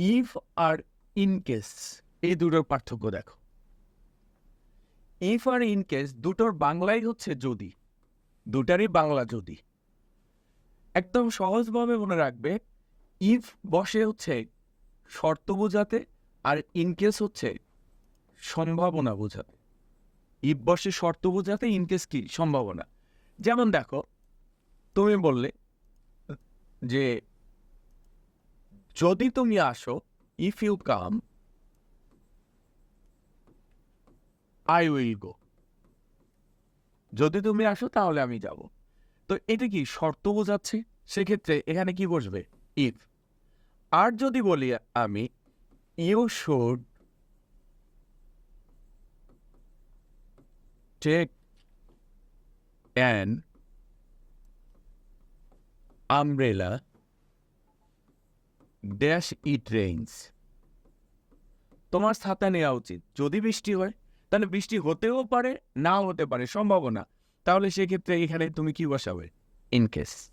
If R in case এই দুটোর পার্থক্য দেখো। ইফ আর ইন কেস দুটোর বাংলাই হচ্ছে যদি, দুটারই বাংলা যদি। একদম সহজভাবে মনে রাখবে ইফ বসে হচ্ছে শর্ত বোঝাতে আর ইন কেস হচ্ছে সম্ভাবনা বোঝাতে। ইফ বসে শর্ত বোঝাতে ইন কেস কি? সম্ভাবনা। যেমন দেখো, তুমি বললে যে যদি তুমি আসো if you come I will go যদি তুমি আসো, তাহলে আমি যাব। তো এটা কি শর্ত বোঝাচ্ছে? সেক্ষেত্রে এখানে কি বসবে? ইফ আর যদি বলি আমি you should take an umbrella dash it rains তোমার ছাতা নেওয়া উচিত। যদি বৃষ্টি হয়, তাহলে বৃষ্টি হতেও পারে, নাও হতে পারে, সম্ভাবনা। তাহলে সেক্ষেত্রে এখানে তুমি কি বসাবে? In case